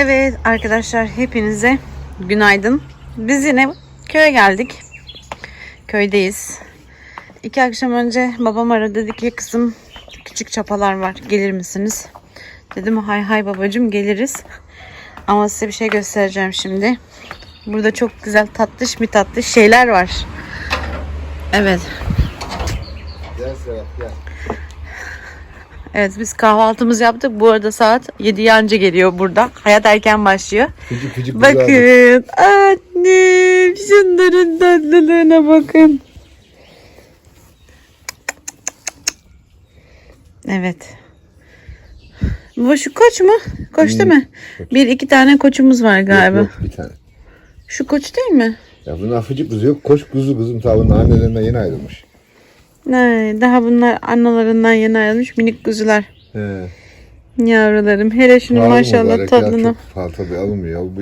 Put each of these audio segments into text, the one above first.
Evet arkadaşlar hepinize günaydın. Biz yine köye geldik. Köydeyiz. İki akşam önce babam aradı dedi ki kızım küçük çapalar var gelir misiniz? Dedim hay hay babacım geliriz. Ama size bir şey göstereceğim şimdi. Burada çok güzel tatlış bir tatlış şeyler var. Evet. Gel Serap gel. Evet biz kahvaltımızı yaptık. Bu arada saat 7 anca geliyor burada. Hayat erken başlıyor. Küçük küçük. Bakın annem şunların tatlılığına bakın. Evet. Bu şu koç mu? Koç değil mi? Bir iki tane koçumuz var galiba. Yok, yok, bir tane. Şu koç değil mi? Ya bunun afıcık kızı yok. Koş kuzu kızım tabii annelerinden yeni ayrılmış. Ne, daha bunlar analarından yeni ayrılmış minik kuzular. He. Yavrularım. Hele şunu Pahalı maşallah mübarek ya, tadına. Çok pahalı tabii alınmıyor. Bu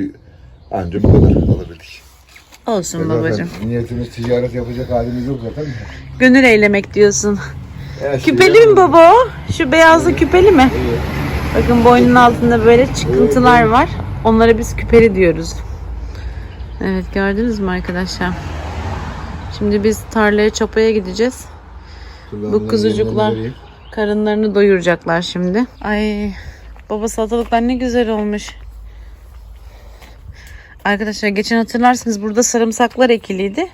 anca bu kadar alabildik. Olsun Zaten babacığım. Niyetimiz ticaret yapacak halimiz yok zaten. Gönül eylemek diyorsun. Şimdi Küpeli mi baba o? Şu beyazlı küpeli mi? Bakın boynun altında böyle çıkıntılar var. Onlara biz küpeli diyoruz. Evet gördünüz mü arkadaşlar? Şimdi biz tarlaya çapaya gideceğiz. Bu kuzucuklar karınlarını doyuracaklar şimdi. Ay baba salatalıklar ne güzel olmuş. Arkadaşlar geçen hatırlarsınız burada sarımsaklar ekiliydi.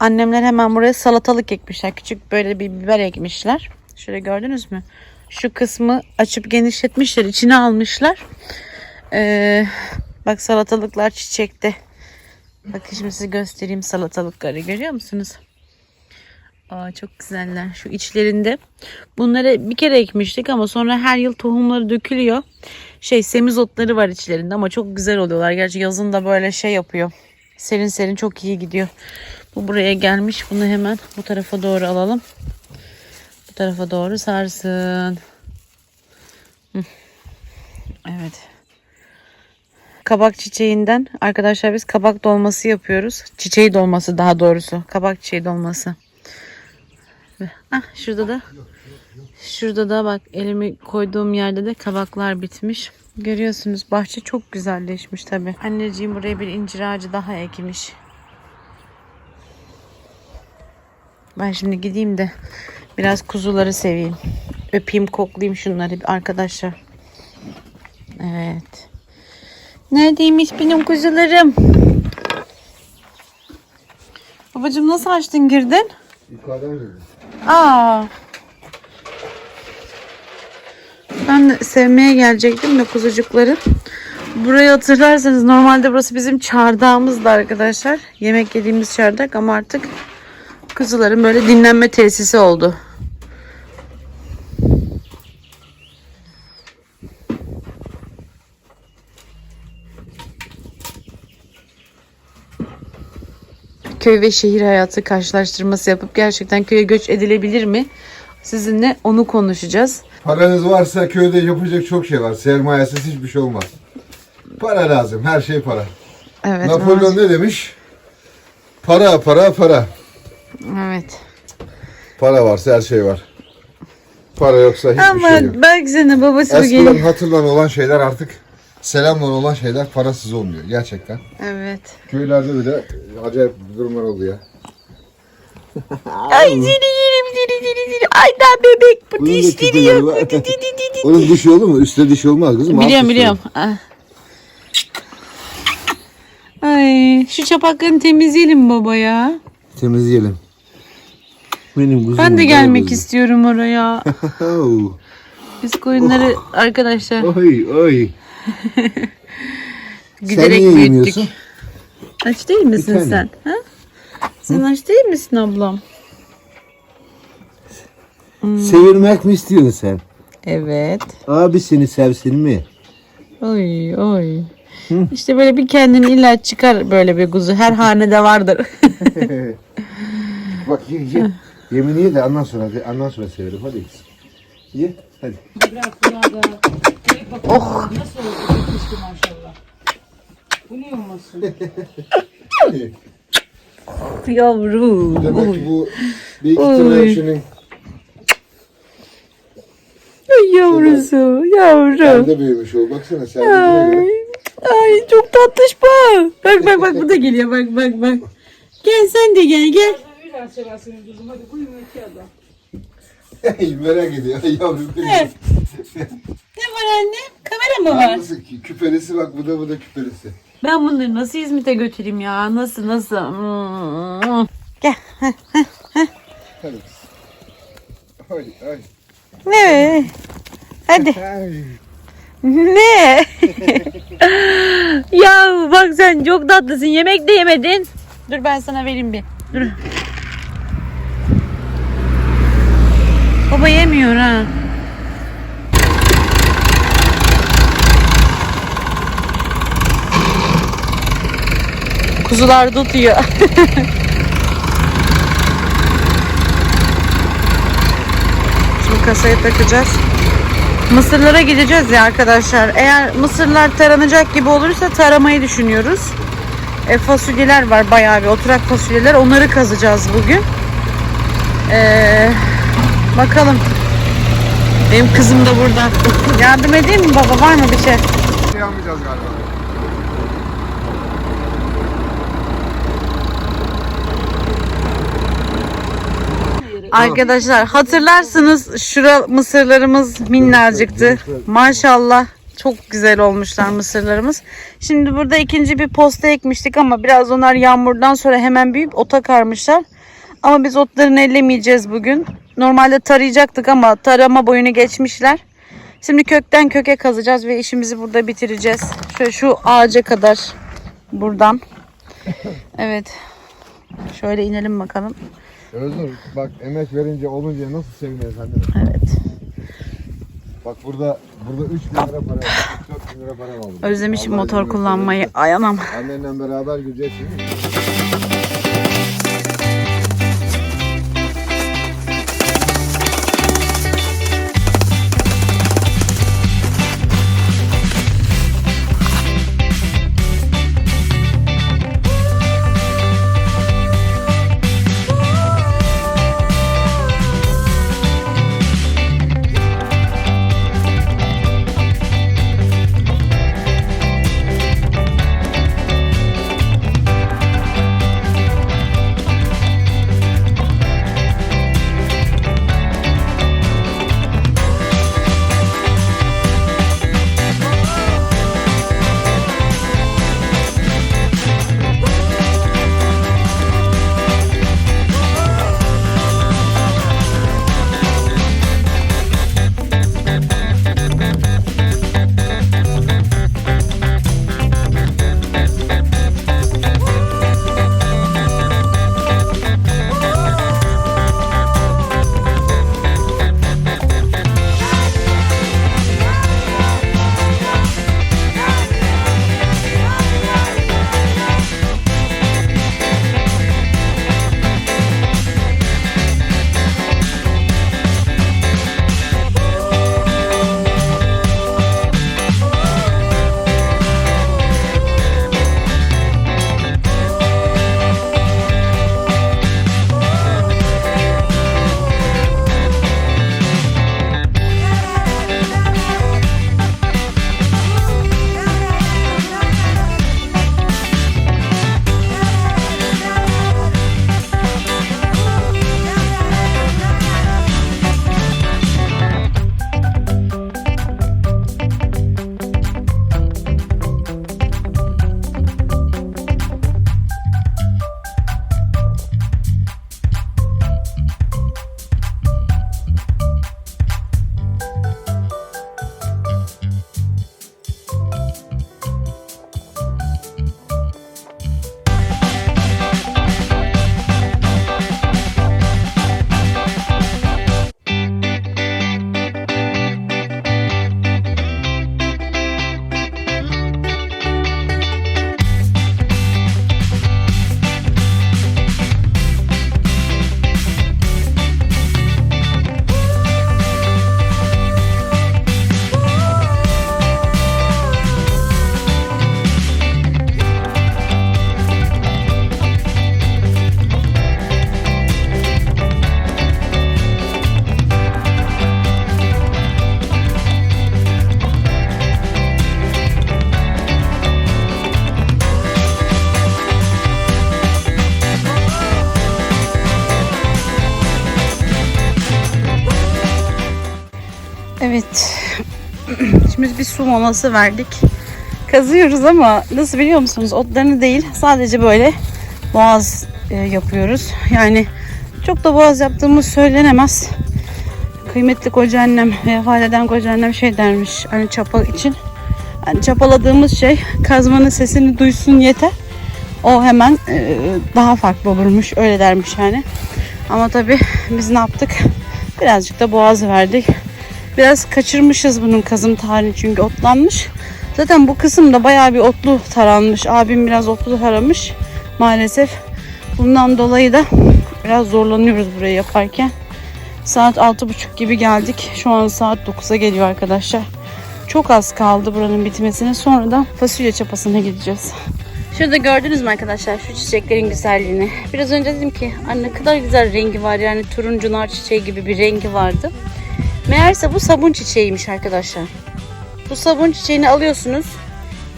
Annemler hemen buraya salatalık ekmişler. Küçük böyle bir biber ekmişler. Şöyle gördünüz mü? Şu kısmı açıp genişletmişler. içine almışlar. Ee, bak salatalıklar çiçekte. Bakın şimdi size göstereyim salatalıkları. Görüyor musunuz? Aa, çok güzeller. Şu içlerinde. Bunları bir kere ekmiştik ama sonra her yıl tohumları dökülüyor. Şey semizotları var içlerinde ama çok güzel oluyorlar. Gerçi yazın da böyle şey yapıyor. Serin serin çok iyi gidiyor. Bu buraya gelmiş. Bunu hemen bu tarafa doğru alalım. Bu tarafa doğru sarsın. Evet. Kabak çiçeğinden arkadaşlar biz kabak dolması yapıyoruz. Çiçeği dolması daha doğrusu. Kabak çiçeği dolması. Ah şurada da şurada da bak elimi koyduğum yerde de kabaklar bitmiş. Görüyorsunuz bahçe çok güzelleşmiş tabi. Anneciğim buraya bir incir ağacı daha ekmiş. Ben şimdi gideyim de biraz kuzuları seveyim. Öpeyim koklayayım şunları arkadaşlar. Evet. Neredeymiş benim kuzularım? Babacığım nasıl açtın girdin? Yukarıdan girdim. Aa. Ben sevmeye gelecektim de kuzucukları. Burayı hatırlarsanız normalde burası bizim çardağımızdı arkadaşlar. Yemek yediğimiz çardak ama artık kuzuların böyle dinlenme tesisi oldu. Köy ve şehir hayatı karşılaştırması yapıp gerçekten köye göç edilebilir mi? Sizinle onu konuşacağız. Paranız varsa köyde yapacak çok şey var. Sermayesiz hiçbir şey olmaz. Para lazım. Her şey para. Evet. Napolyon ne demiş? Para, para, para. Evet. Para varsa her şey var. Para yoksa hiçbir Ama şey yok. belki senin babası Eskiden gelir. hatırlan olan şeyler artık selamla olan şeyler parasız olmuyor gerçekten. Evet. Köylerde bile acayip durumlar oldu ya. Ay seni yerim seni seni seni. Ay daha bebek bu Bunun da dişleri kötü yok. yanı var. Di, di, di, di, di. Onun dişi olur mu? Üstte dişi olmaz kızım. alt Biliyorum üstü biliyorum. Ah. Ay şu çapaklarını temizleyelim baba ya. Temizleyelim. Benim kuzum. Ben de gelmek istiyorum oraya. Oh. Biz koyunları arkadaşlar Oy oy. Giderek Sen niye büyüttük. yemiyorsun? Aç değil misin tane. sen? Ha? Sen aç değil misin ablam? Sevilmek mi istiyorsun sen? Evet. Abi seni sevsin mi? Oy oy. İşte böyle bir kendini illa çıkar böyle bir kuzu. Her hanede vardır. Bak ye ye. Yemin ye de ondan sonra ondan sonra severim. Hadi. Ye hadi. Oh. Yavrum. Demek ki bu bir iki Ay yavrusu. Yavrum. sende büyümüş o. Baksana sen Ay. Ay çok tatlış bu. Bak bak bak bu da geliyor bak bak bak. Gel sen de gel gel. Merak ediyor. Benim. Ne var anne? Kamera mı var? Nasıl ki? Küpelisi bak bu da bu da küpelisi. Ben bunları nasıl İzmit'e götüreyim ya? Nasıl nasıl? Hmm. Gel. Hadi kız. Ay ay. Ne? Hadi. Ay. Ne? ya bak sen çok tatlısın. Yemek de yemedin. Dur ben sana vereyim bir. Dur. Baba yemiyor ha. Kuzular tutuyor. Şimdi kasaya takacağız. Mısırlara gideceğiz ya arkadaşlar. Eğer mısırlar taranacak gibi olursa taramayı düşünüyoruz. E, fasulyeler var bayağı bir oturak fasulyeler. Onları kazacağız bugün. E, bakalım. Benim kızım da burada. Yardım edeyim mi baba? Var mı bir şey? Şey yapmayacağız galiba. Arkadaşlar hatırlarsınız şura mısırlarımız minnacıktı. Maşallah çok güzel olmuşlar mısırlarımız. Şimdi burada ikinci bir posta ekmiştik ama biraz onlar yağmurdan sonra hemen büyüyüp ota karmışlar. Ama biz otlarını ellemeyeceğiz bugün. Normalde tarayacaktık ama tarama boyunu geçmişler. Şimdi kökten köke kazacağız ve işimizi burada bitireceğiz. Şöyle şu ağaca kadar buradan. Evet. Şöyle inelim bakalım. Özgür bak emek verince olunca nasıl seviniyoruz anne. Evet. Bak burada burada 3 bin lira para var. 4 bin lira para var. Özlemişim motor kullanmayı. Ay anam. Annenle beraber gideceğiz şimdi. Şimdi bir su molası verdik. Kazıyoruz ama nasıl biliyor musunuz? Otlarını değil sadece böyle boğaz e, yapıyoruz. Yani çok da boğaz yaptığımız söylenemez. Kıymetli koca annem, vefat eden koca annem şey dermiş. Hani çapa için. Hani çapaladığımız şey kazmanın sesini duysun yeter. O hemen e, daha farklı olurmuş. Öyle dermiş yani. Ama tabii biz ne yaptık? Birazcık da boğaz verdik. Biraz kaçırmışız bunun kazım tarihini çünkü otlanmış. Zaten bu kısımda bayağı bir otlu taranmış. Abim biraz otlu taramış maalesef. Bundan dolayı da biraz zorlanıyoruz burayı yaparken. Saat 6.30 gibi geldik. Şu an saat 9'a geliyor arkadaşlar. Çok az kaldı buranın bitmesine. Sonra da fasulye çapasına gideceğiz. Şurada gördünüz mü arkadaşlar şu çiçeklerin güzelliğini. Biraz önce dedim ki anne ne kadar güzel rengi var yani turuncu nar çiçeği gibi bir rengi vardı. Meğerse bu sabun çiçeğiymiş arkadaşlar. Bu sabun çiçeğini alıyorsunuz.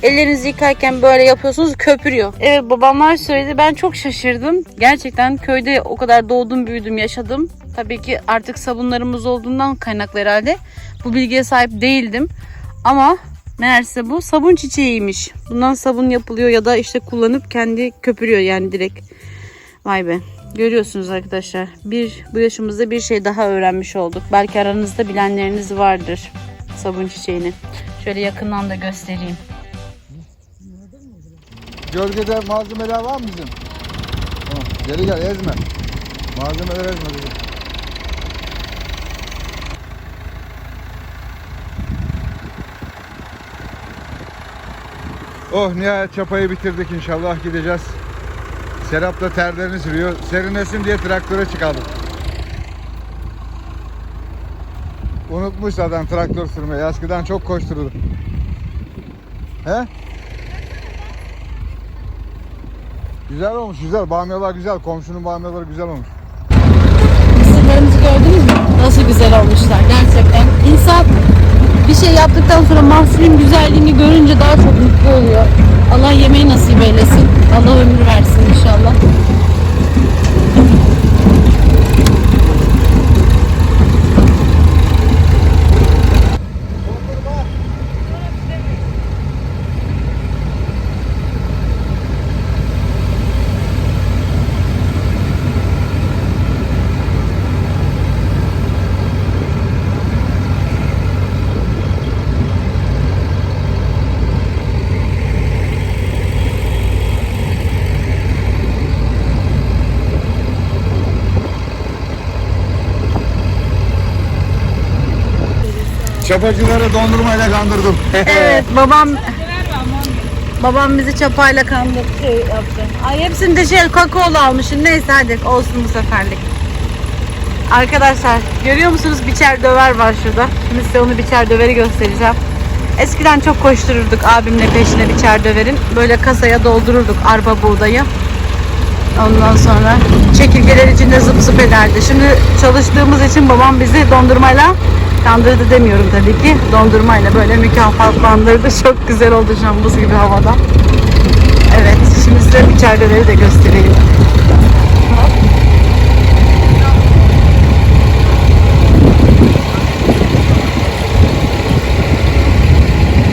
Ellerinizi yıkarken böyle yapıyorsunuz köpürüyor. Evet babamlar söyledi ben çok şaşırdım. Gerçekten köyde o kadar doğdum büyüdüm yaşadım. Tabii ki artık sabunlarımız olduğundan kaynaklı herhalde. Bu bilgiye sahip değildim. Ama meğerse bu sabun çiçeğiymiş. Bundan sabun yapılıyor ya da işte kullanıp kendi köpürüyor yani direkt. Vay be. Görüyorsunuz arkadaşlar. Bir bu yaşımızda bir şey daha öğrenmiş olduk. Belki aranızda bilenleriniz vardır sabun çiçeğini. Şöyle yakından da göstereyim. Gölgede malzemeler var mı bizim? Geri gel ezme. Malzemeler ezme bizim. Oh nihayet çapayı bitirdik inşallah gideceğiz. Serap da terlerini sürüyor. Serinlesin diye traktöre çıkardım. Unutmuş zaten traktör sürmeyi. Eskiden çok koştururdu. He? Güzel olmuş güzel. Bamyalar güzel. Komşunun bamyaları güzel olmuş. Mısırlarımızı gördünüz mü? Nasıl güzel olmuşlar gerçekten. İnsan bir şey yaptıktan sonra mahsulün güzelliğini görünce daha çok mutlu oluyor. Allah yemeği nasip eylesin. Allah ömür versin inşallah. Çapacıları dondurmayla kandırdım. Evet babam babam bizi çapayla kandırdı şey yaptı. Ay hepsini de şey kakaolu almışım. Neyse hadi olsun bu seferlik. Arkadaşlar görüyor musunuz biçer döver var şurada. Şimdi size onu biçer döveri göstereceğim. Eskiden çok koştururduk abimle peşine biçer döverin. Böyle kasaya doldururduk arpa buğdayı. Ondan sonra çekirgeler içinde zıp zıp ederdi. Şimdi çalıştığımız için babam bizi dondurmayla kandırdı demiyorum tabii ki. Dondurmayla böyle mükafatlandırdı. Çok güzel oldu buz gibi havada. Evet şimdi size içerideleri de göstereyim.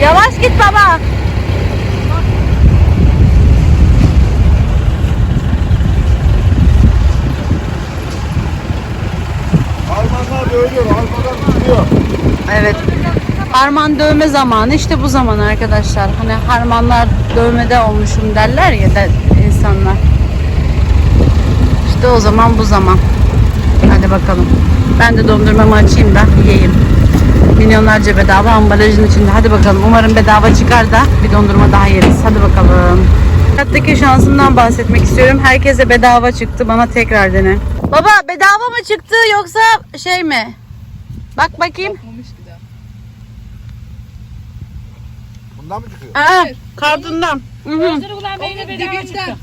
Yavaş git baba. Almanlar dövüyor. Almanlar tutuyor. Evet. Harman dövme zamanı işte bu zaman arkadaşlar. Hani harmanlar dövmede olmuşum derler ya da insanlar. İşte o zaman bu zaman. Hadi bakalım. Ben de dondurmamı açayım da yiyeyim. Milyonlarca bedava ambalajın içinde. Hadi bakalım. Umarım bedava çıkar da bir dondurma daha yeriz. Hadi bakalım. Hayattaki şansımdan bahsetmek istiyorum. Herkese bedava çıktı. Bana tekrar dene. Baba bedava mı çıktı yoksa şey mi? Bak bakayım. Bundan mı çıkıyor? Aa, kartından. Hı hı. Dibinden.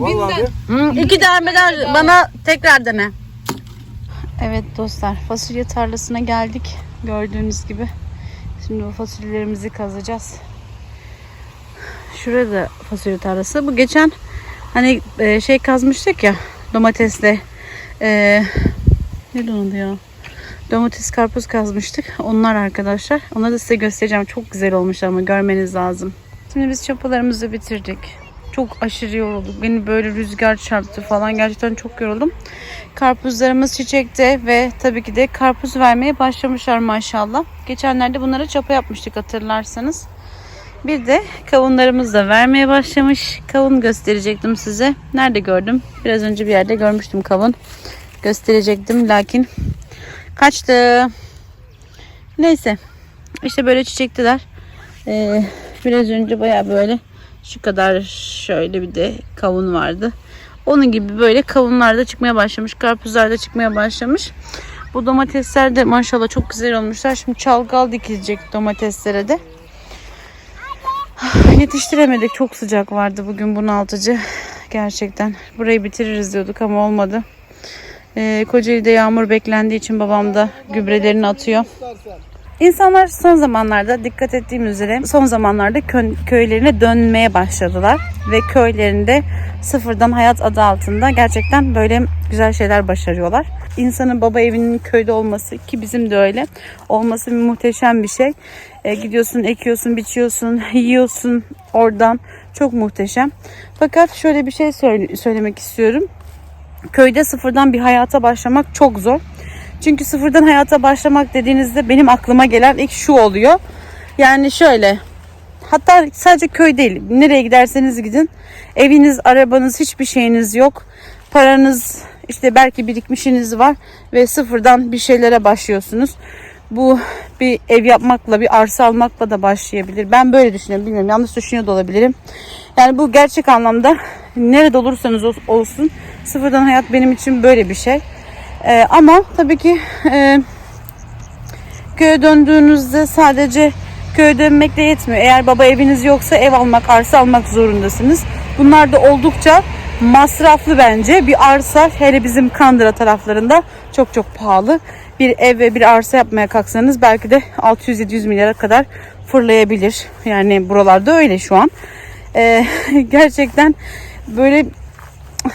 Vallahi. Dibinden. Hı, iki tane bedava bana tekrar dene. Evet dostlar fasulye tarlasına geldik. Gördüğünüz gibi. Şimdi bu fasulyelerimizi kazacağız. Şurada fasulye tarlası. Bu geçen hani e, şey kazmıştık ya domatesle. E, ne adı ya? Domates karpuz kazmıştık. Onlar arkadaşlar. Onları da size göstereceğim. Çok güzel olmuş ama görmeniz lazım. Şimdi biz çapalarımızı bitirdik. Çok aşırı yorulduk. Beni böyle rüzgar çarptı falan. Gerçekten çok yoruldum. Karpuzlarımız çiçekte ve tabii ki de karpuz vermeye başlamışlar maşallah. Geçenlerde bunlara çapa yapmıştık hatırlarsanız. Bir de kavunlarımız da vermeye başlamış. Kavun gösterecektim size. Nerede gördüm? Biraz önce bir yerde görmüştüm kavun. Gösterecektim lakin kaçtı. Neyse. İşte böyle çiçektiler. Ee, biraz önce baya böyle şu kadar şöyle bir de kavun vardı. Onun gibi böyle kavunlar da çıkmaya başlamış. Karpuzlar da çıkmaya başlamış. Bu domatesler de maşallah çok güzel olmuşlar. Şimdi çalgal dikilecek domateslere de. Yetiştiremedik. Çok sıcak vardı bugün bunaltıcı. Gerçekten. Burayı bitiririz diyorduk ama olmadı. Ee, Kocaeli'de yağmur beklendiği için babam da gübrelerini atıyor. İnsanlar son zamanlarda dikkat ettiğim üzere son zamanlarda kö- köylerine dönmeye başladılar. Ve köylerinde sıfırdan hayat adı altında gerçekten böyle güzel şeyler başarıyorlar. İnsanın baba evinin köyde olması ki bizim de öyle olması muhteşem bir şey. E, gidiyorsun, ekiyorsun, biçiyorsun, yiyorsun oradan. Çok muhteşem. Fakat şöyle bir şey söyle- söylemek istiyorum. Köyde sıfırdan bir hayata başlamak çok zor. Çünkü sıfırdan hayata başlamak dediğinizde benim aklıma gelen ilk şu oluyor. Yani şöyle hatta sadece köy değil nereye giderseniz gidin eviniz arabanız hiçbir şeyiniz yok paranız işte belki birikmişiniz var ve sıfırdan bir şeylere başlıyorsunuz. Bu bir ev yapmakla bir arsa almakla da başlayabilir. Ben böyle düşünüyorum bilmiyorum yanlış düşünüyor da olabilirim. Yani bu gerçek anlamda nerede olursanız ol- olsun sıfırdan hayat benim için böyle bir şey. Ee, ama tabii ki e, köye döndüğünüzde sadece köye dönmekle yetmiyor. Eğer baba eviniz yoksa ev almak, arsa almak zorundasınız. Bunlar da oldukça masraflı bence. Bir arsa hele bizim Kandıra taraflarında çok çok pahalı. Bir ev ve bir arsa yapmaya kalksanız belki de 600-700 milyara kadar fırlayabilir. Yani buralarda öyle şu an. Ee, gerçekten böyle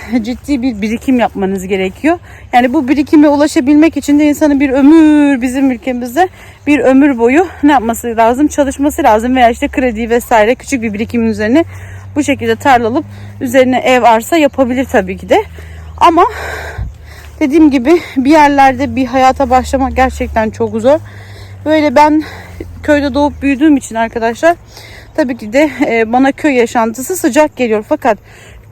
ciddi bir birikim yapmanız gerekiyor. Yani bu birikime ulaşabilmek için de insanın bir ömür bizim ülkemizde bir ömür boyu ne yapması lazım? Çalışması lazım veya işte kredi vesaire küçük bir birikimin üzerine bu şekilde tarla alıp üzerine ev arsa yapabilir tabii ki de. Ama dediğim gibi bir yerlerde bir hayata başlamak gerçekten çok zor. Böyle ben köyde doğup büyüdüğüm için arkadaşlar tabii ki de e, bana köy yaşantısı sıcak geliyor. Fakat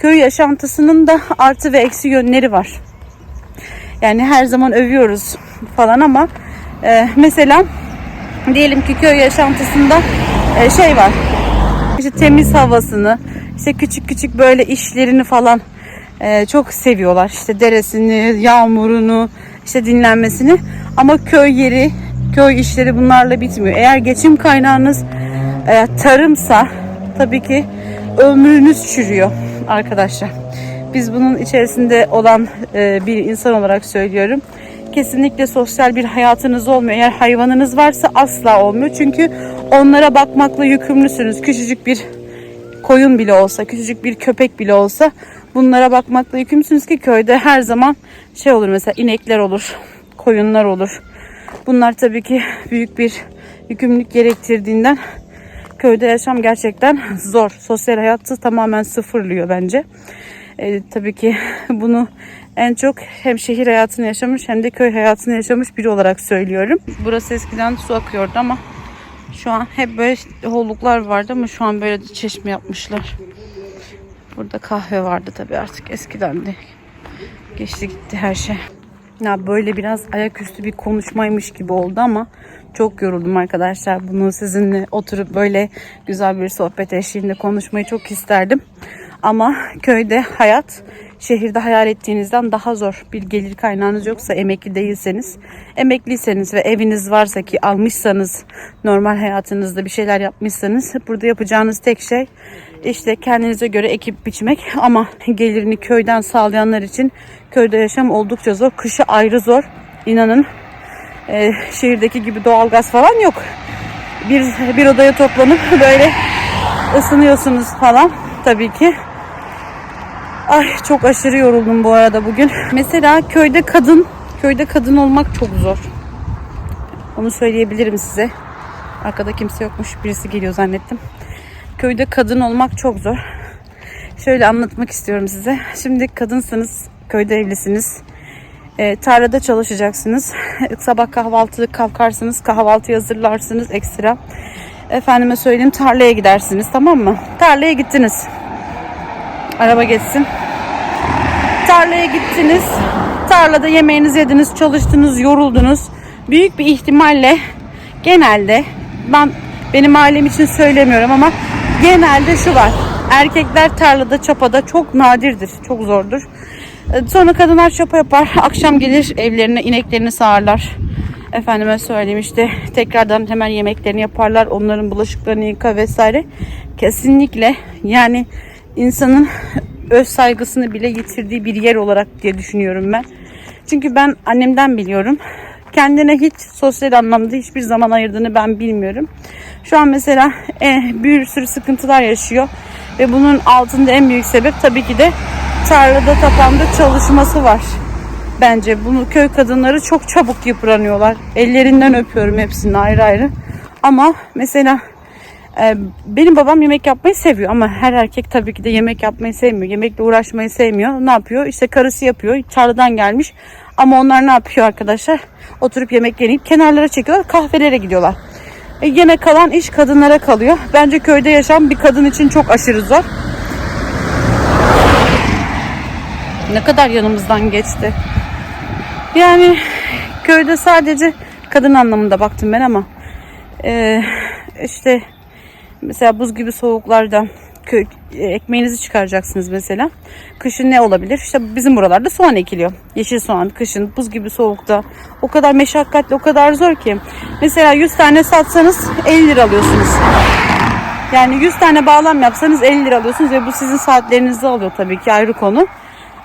köy yaşantısının da artı ve eksi yönleri var. Yani her zaman övüyoruz falan ama e, mesela diyelim ki köy yaşantısında e, şey var. İşte temiz havasını, işte küçük küçük böyle işlerini falan e, çok seviyorlar. İşte deresini, yağmurunu, işte dinlenmesini. Ama köy yeri, köy işleri bunlarla bitmiyor. Eğer geçim kaynağınız e, tarımsa tabii ki ömrünüz çürüyor arkadaşlar. Biz bunun içerisinde olan e, bir insan olarak söylüyorum. Kesinlikle sosyal bir hayatınız olmuyor. Eğer hayvanınız varsa asla olmuyor. Çünkü onlara bakmakla yükümlüsünüz. Küçücük bir koyun bile olsa, küçücük bir köpek bile olsa bunlara bakmakla yükümlüsünüz ki köyde her zaman şey olur mesela inekler olur, koyunlar olur. Bunlar tabii ki büyük bir yükümlülük gerektirdiğinden köyde yaşam gerçekten zor. Sosyal hayatı tamamen sıfırlıyor bence. Ee, tabii ki bunu en çok hem şehir hayatını yaşamış hem de köy hayatını yaşamış biri olarak söylüyorum. Burası eskiden su akıyordu ama şu an hep böyle holluklar vardı ama şu an böyle çeşme yapmışlar. Burada kahve vardı tabii artık eskiden de. Geçti gitti her şey. Ya böyle biraz ayaküstü bir konuşmaymış gibi oldu ama çok yoruldum arkadaşlar. Bunu sizinle oturup böyle güzel bir sohbet eşliğinde konuşmayı çok isterdim. Ama köyde hayat şehirde hayal ettiğinizden daha zor. Bir gelir kaynağınız yoksa emekli değilseniz, emekliyseniz ve eviniz varsa ki almışsanız normal hayatınızda bir şeyler yapmışsanız burada yapacağınız tek şey işte kendinize göre ekip biçmek ama gelirini köyden sağlayanlar için köyde yaşam oldukça zor. Kışı ayrı zor. İnanın e, şehirdeki gibi doğalgaz falan yok. Bir, bir odaya toplanıp böyle ısınıyorsunuz falan tabii ki. Ay çok aşırı yoruldum bu arada bugün. Mesela köyde kadın, köyde kadın olmak çok zor. Onu söyleyebilirim size. Arkada kimse yokmuş. Birisi geliyor zannettim. Köyde kadın olmak çok zor. Şöyle anlatmak istiyorum size. Şimdi kadınsınız, köyde evlisiniz. E, tarlada çalışacaksınız. Sabah kahvaltı kalkarsınız, kahvaltı hazırlarsınız ekstra. Efendime söyleyeyim tarlaya gidersiniz tamam mı? Tarlaya gittiniz. Araba geçsin. Tarlaya gittiniz. Tarlada yemeğinizi yediniz, çalıştınız, yoruldunuz. Büyük bir ihtimalle genelde ben benim ailem için söylemiyorum ama genelde şu var. Erkekler tarlada, çapada çok nadirdir, çok zordur. Ee, Sonra kadınlar çapa yapar. Akşam gelir evlerine ineklerini sağarlar. Efendime söyleyeyim işte tekrardan hemen yemeklerini yaparlar. Onların bulaşıklarını yıka vesaire. Kesinlikle yani insanın öz saygısını bile yitirdiği bir yer olarak diye düşünüyorum ben. Çünkü ben annemden biliyorum. Kendine hiç sosyal anlamda hiçbir zaman ayırdığını ben bilmiyorum. Şu an mesela eh, bir sürü sıkıntılar yaşıyor. Ve bunun altında en büyük sebep tabii ki de tarlada tapanda çalışması var. Bence bunu köy kadınları çok çabuk yıpranıyorlar. Ellerinden öpüyorum hepsini ayrı ayrı. Ama mesela e, benim babam yemek yapmayı seviyor ama her erkek tabii ki de yemek yapmayı sevmiyor. Yemekle uğraşmayı sevmiyor. Ne yapıyor? İşte karısı yapıyor. Tarladan gelmiş. Ama onlar ne yapıyor arkadaşlar? Oturup yemek yenip kenarlara çekiyorlar. Kahvelere gidiyorlar. E, gene kalan iş kadınlara kalıyor. Bence köyde yaşam bir kadın için çok aşırı zor. Ne kadar yanımızdan geçti. Yani köyde sadece kadın anlamında baktım ben ama e, işte mesela buz gibi soğuklarda ekmeğinizi çıkaracaksınız mesela. Kışın ne olabilir? İşte bizim buralarda soğan ekiliyor. Yeşil soğan kışın buz gibi soğukta. O kadar meşakkatli, o kadar zor ki. Mesela 100 tane satsanız 50 lira alıyorsunuz. Yani 100 tane bağlam yapsanız 50 lira alıyorsunuz ve bu sizin saatlerinizi alıyor tabii ki ayrı konu.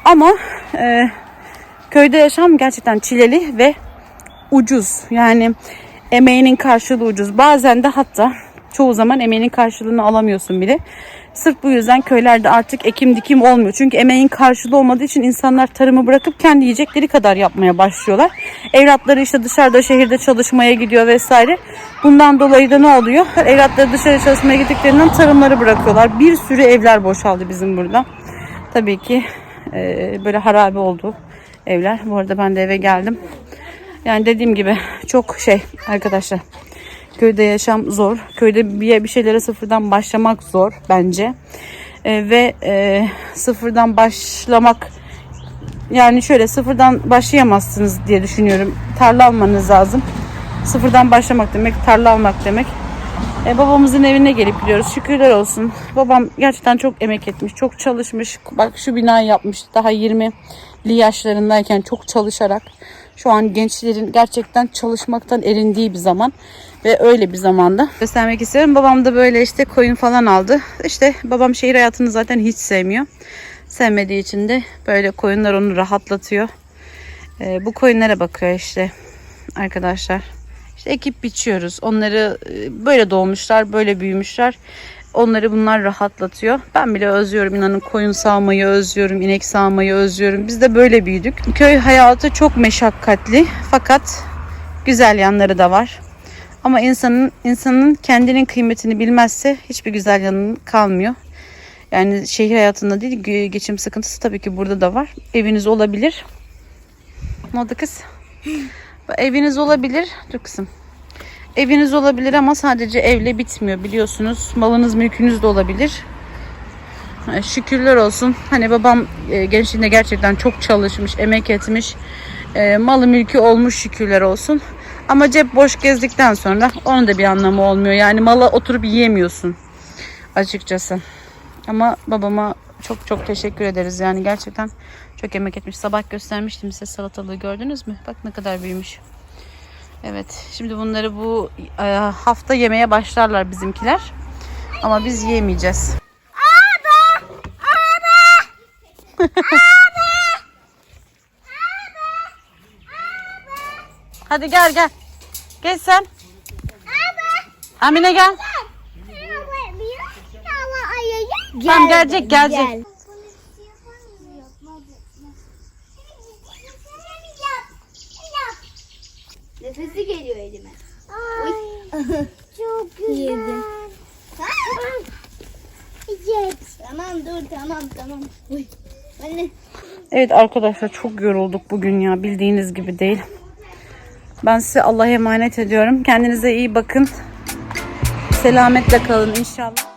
Ama e, köyde yaşam gerçekten çileli ve ucuz. Yani emeğinin karşılığı ucuz. Bazen de hatta çoğu zaman emeğinin karşılığını alamıyorsun bile. Sırf bu yüzden köylerde artık ekim dikim olmuyor. Çünkü emeğin karşılığı olmadığı için insanlar tarımı bırakıp kendi yiyecekleri kadar yapmaya başlıyorlar. Evlatları işte dışarıda şehirde çalışmaya gidiyor vesaire. Bundan dolayı da ne oluyor? Evlatları dışarı çalışmaya gittiklerinden tarımları bırakıyorlar. Bir sürü evler boşaldı bizim burada. Tabii ki e, böyle harabe oldu evler. Bu arada ben de eve geldim. Yani dediğim gibi çok şey arkadaşlar. Köyde yaşam zor. Köyde bir, bir şeylere sıfırdan başlamak zor bence. E, ve e, sıfırdan başlamak yani şöyle sıfırdan başlayamazsınız diye düşünüyorum. Tarla almanız lazım. Sıfırdan başlamak demek tarla almak demek. E, babamızın evine gelip gidiyoruz. Şükürler olsun. Babam gerçekten çok emek etmiş. Çok çalışmış. Bak şu binayı yapmış. Daha 20'li yaşlarındayken çok çalışarak. Şu an gençlerin gerçekten çalışmaktan erindiği bir zaman. Ve öyle bir zamanda. Göstermek istiyorum. Babam da böyle işte koyun falan aldı. İşte babam şehir hayatını zaten hiç sevmiyor. Sevmediği için de böyle koyunlar onu rahatlatıyor. E, bu koyunlara bakıyor işte arkadaşlar. İşte ekip biçiyoruz. Onları e, böyle doğmuşlar, böyle büyümüşler. Onları bunlar rahatlatıyor. Ben bile özlüyorum inanın koyun sağmayı özlüyorum, inek sağmayı özlüyorum. Biz de böyle büyüdük. Köy hayatı çok meşakkatli fakat güzel yanları da var. Ama insanın insanın kendinin kıymetini bilmezse hiçbir güzel yanı kalmıyor. Yani şehir hayatında değil ge- geçim sıkıntısı tabii ki burada da var. Eviniz olabilir. Ne oldu kız? Eviniz olabilir. Dur kızım. Eviniz olabilir ama sadece evle bitmiyor biliyorsunuz. Malınız mülkünüz de olabilir. Şükürler olsun. Hani babam e, gençliğinde gerçekten çok çalışmış, emek etmiş. E, malı mülkü olmuş şükürler olsun. Ama cep boş gezdikten sonra onun da bir anlamı olmuyor. Yani mala oturup yiyemiyorsun açıkçası. Ama babama çok çok teşekkür ederiz. Yani gerçekten çok emek etmiş. Sabah göstermiştim size salatalığı gördünüz mü? Bak ne kadar büyümüş. Evet. Şimdi bunları bu e, hafta yemeye başlarlar bizimkiler. Ama biz yemeyeceğiz. Hadi gel gel. Gel sen. Amine gel. Tamam, gelecek, gelecek. Nefesi geliyor elime. Çok güzel. Yiyecek. Tamam dur tamam tamam. Uy. Anne. Evet arkadaşlar çok yorulduk bugün ya bildiğiniz gibi değil. Ben size Allah'a emanet ediyorum. Kendinize iyi bakın. Selametle kalın inşallah.